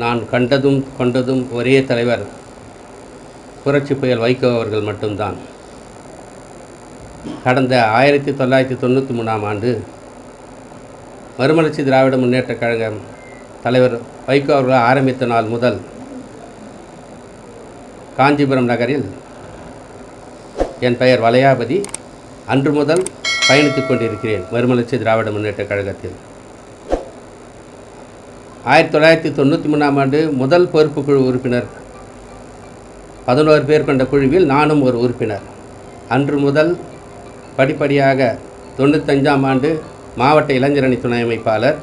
நான் கண்டதும் கொண்டதும் ஒரே தலைவர். புரட்சி புயல் வைகோ அவர்கள் மட்டும்தான். கடந்த ஆயிரத்தி தொள்ளாயிரத்தி தொண்ணூற்றி மூணாம் ஆண்டு மறுமலர்ச்சி திராவிட முன்னேற்றக் கழகம் தலைவர் வைகோ அவர்கள் ஆரம்பித்த நாள் முதல் காஞ்சிபுரம் நகரில் என் பெயர் வளையாபதி. அன்று முதல் பயணித்துக் கொண்டிருக்கிறேன் மறுமலர்ச்சி திராவிட முன்னேற்றக் கழகத்தில். ஆயிரத்தி தொள்ளாயிரத்தி தொண்ணூற்றி மூணாம் ஆண்டு முதல் பொறுப்பு குழு உறுப்பினர் பதினோரு பேர் கொண்ட குழுவில் நானும் ஒரு உறுப்பினர். அன்று முதல் படிப்படியாக தொண்ணூத்தஞ்சாம் ஆண்டு மாவட்ட இளைஞரணி துணை அமைப்பாளர்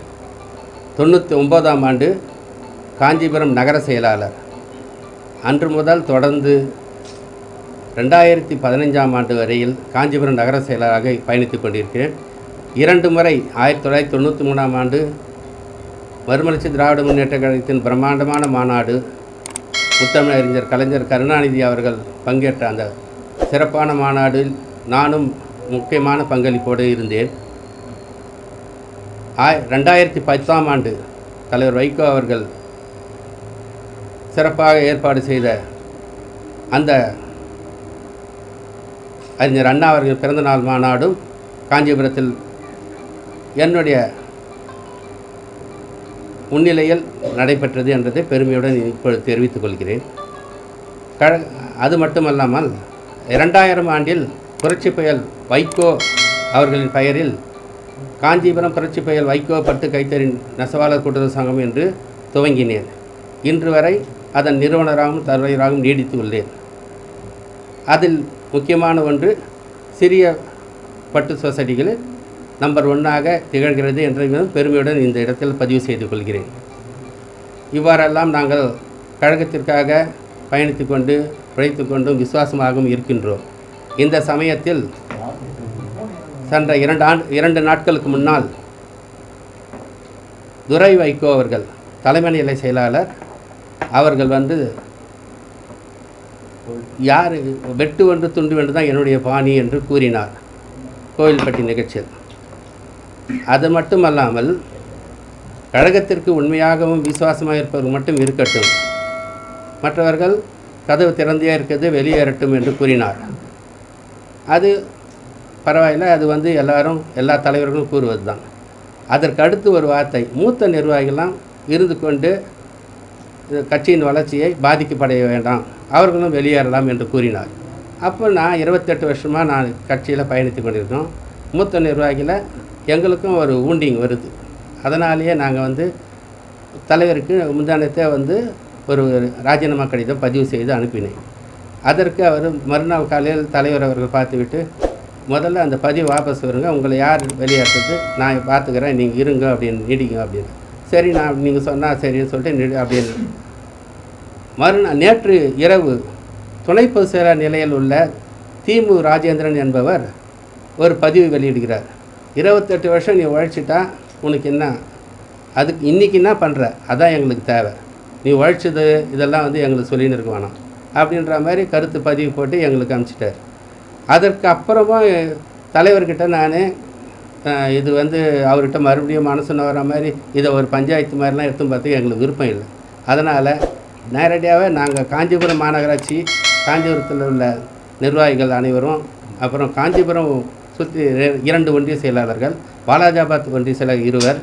தொண்ணூற்றி ஒம்போதாம் ஆண்டு காஞ்சிபுரம் நகர செயலாளர். அன்று முதல் தொடர்ந்து ரெண்டாயிரத்தி பதினைஞ்சாம் ஆண்டு வரையில் காஞ்சிபுரம் நகர செயலராக பயணித்துக் கொண்டிருக்கிறேன். இரண்டு முறை ஆயிரத்தி தொள்ளாயிரத்தி தொண்ணூற்றி மூணாம் ஆண்டு மறுமலர்ச்சி திராவிட முன்னேற்ற கழகத்தின் பிரம்மாண்டமான மாநாடு முத்தமிழறிஞர் கலைஞர் கருணாநிதி அவர்கள் பங்கேற்ற அந்த சிறப்பான மாநாடில் நானும் முக்கியமான பங்களிப்போடு இருந்தேன். ஆய் ரெண்டாயிரத்தி பத்தாம் ஆண்டு தலைவர் வைகோ அவர்கள் சிறப்பாக ஏற்பாடு செய்த அந்த அறிஞர் அண்ணா அவர்கள் பிறந்தநாள் மாநாடும் காஞ்சிபுரத்தில் என்னுடைய முன்னிலையில் நடைபெற்றது என்றதை பெருமையுடன் இப்பொழுது தெரிவித்துக் கொள்கிறேன். கழ அது மட்டுமல்லாமல் இரண்டாயிரம் ஆண்டில் புரட்சி புயல் வைகோ அவர்களின் பெயரில் காஞ்சிபுரம் புரட்சி புயல் வைகோ பட்டு கைத்தறி நெசவாளர் கூட்டுறவு சங்கம் என்று துவங்கினேன். இன்று வரை அதன் நிறுவனராகவும் தலைவராகவும் நீடித்து உள்ளேன். அதில் முக்கியமான ஒன்று சிறிய பட்டு சொசைட்டிகளில் நம்பர் ஒன்றாக திகழ்கிறது என்ற பெருமையுடன் இந்த இடத்தில் பதிவு செய்து கொள்கிறேன். இவ்வாறெல்லாம் நாங்கள் கழகத்திற்காக பயணித்து கொண்டு உழைத்து கொண்டும் விசுவாசமாகவும் இருக்கின்றோம். இந்த சமயத்தில் சென்ற இரண்டு ஆண்டு இரண்டு நாட்களுக்கு முன்னால் துரை வைகோ அவர்கள் தலைமை நிலை செயலாளர் அவர்கள் வந்து யார் வெட்டு ஒன்று துண்டு வென்று தான் என்னுடைய பாணி என்று கூறினார். கோவில்பட்டி நிகழ்ச்சியில். அது மட்டுமல்லாமல் கழகத்திற்கு உண்மையாகவும் விசுவாசமாக இருப்பவர்கள் மட்டும் இருக்கட்டும். மற்றவர்கள் கதவு திறந்தே இருக்கிறது வெளியேறட்டும் என்று கூறினார். அது பரவாயில்ல அது வந்து எல்லாரும் எல்லா தலைவர்களும் கூறுவது தான் அதற்கு அடுத்து ஒரு வார்த்தை மூத்த நிர்வாகிகள்லாம் இருந்து கொண்டு கட்சியின் வளர்ச்சியை பாதிக்கப்படைய வேண்டாம் அவர்களும் வெளியேறலாம் என்று கூறினார். அப்போ நான் இருபத்தெட்டு வருஷமாக நான் கட்சியில் பயணித்து கொண்டிருக்கோம் மூத்த நிர்வாகியில் எங்களுக்கும் ஒரு ஊண்டிங் வருது. அதனாலேயே நாங்கள் வந்து தலைவருக்கு முந்தானத்தை வந்து ஒரு ராஜினாமா கடிதம் பதிவு செய்து அனுப்பினேன். அதற்கு அவர் மறுநாள் காலையில் தலைவர் அவர்கள் பார்த்துவிட்டு முதல்ல அந்த பதிவு வாபஸ் வருங்க உங்களை யார் வெளியேற்றது நான் பார்த்துக்கிறேன் நீங்கள் இருங்க அப்படின்னு நீடிங்க அப்படின்னு. சரி நான் நீங்கள் சொன்னால் சரின்னு சொல்லிட்டு நிடு அப்படின்னு. மறுநாள் நேற்று இரவு துணை பொதுச் செயலாளர் நிலையில் உள்ள திமு ராஜேந்திரன் என்பவர் ஒரு பதிவு வெளியிடுகிறார். இருபத்தெட்டு வருஷம் நீ உழைச்சிட்டா உனக்கு என்ன? அதுக்கு இன்றைக்கி என்ன பண்ணுற அதான் எங்களுக்கு தேவை. நீ உழைச்சது இதெல்லாம் வந்து எங்களுக்கு சொல்லின்னு இருக்க வேணாம். அப்படின்ற மாதிரி கருத்து பதிவு போட்டு எங்களுக்கு அனுப்பிச்சிட்டார். அதற்கு அப்புறமா தலைவர்கிட்ட நான் இது வந்து அவர்கிட்ட மறுபடியும் மனசுன்னு வர மாதிரி இதை ஒரு பஞ்சாயத்து மாதிரிலாம் எடுத்து பார்த்து எங்களுக்கு விருப்பம் இல்லை. அதனால் நேரடியாகவே நாங்கள் காஞ்சிபுரம் மாநகராட்சி காஞ்சிபுரத்தில் உள்ள நிர்வாகிகள் அனைவரும் அப்புறம் காஞ்சிபுரம் சுற்றி இரண்டு ஒன்றிய செயலாளர்கள் வாலாஜாபாத் ஒன்றிய செயலாளர் இருவர்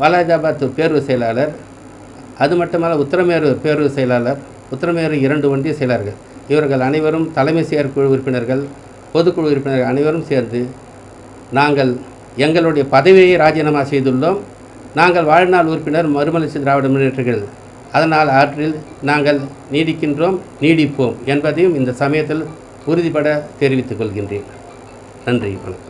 வாலாஜாபாத் பேரூர் செயலாளர் அது மட்டுமல்ல உத்தரமேரூர் பேரூர் செயலாளர் உத்தரமேரூர் இரண்டு ஒன்றிய செயலாளர்கள். இவர்கள் அனைவரும் தலைமை செயற்குழு உறுப்பினர்கள் பொதுக்குழு உறுப்பினர்கள் அனைவரும் சேர்ந்து நாங்கள் எங்களுடைய பதவியை ராஜினாமா செய்துள்ளோம். நாங்கள் வாழ்நாள் உறுப்பினர் மறுமலர்ச்சி திராவிட முன்னேற்றங்கள் அதனால் ஆற்றில் நாங்கள் நீடிக்கின்றோம் நீடிப்போம் என்பதையும் இந்த சமயத்தில் உறுதிபட தெரிவித்துக் கொள்கின்றேன். நன்றி வணக்கம்.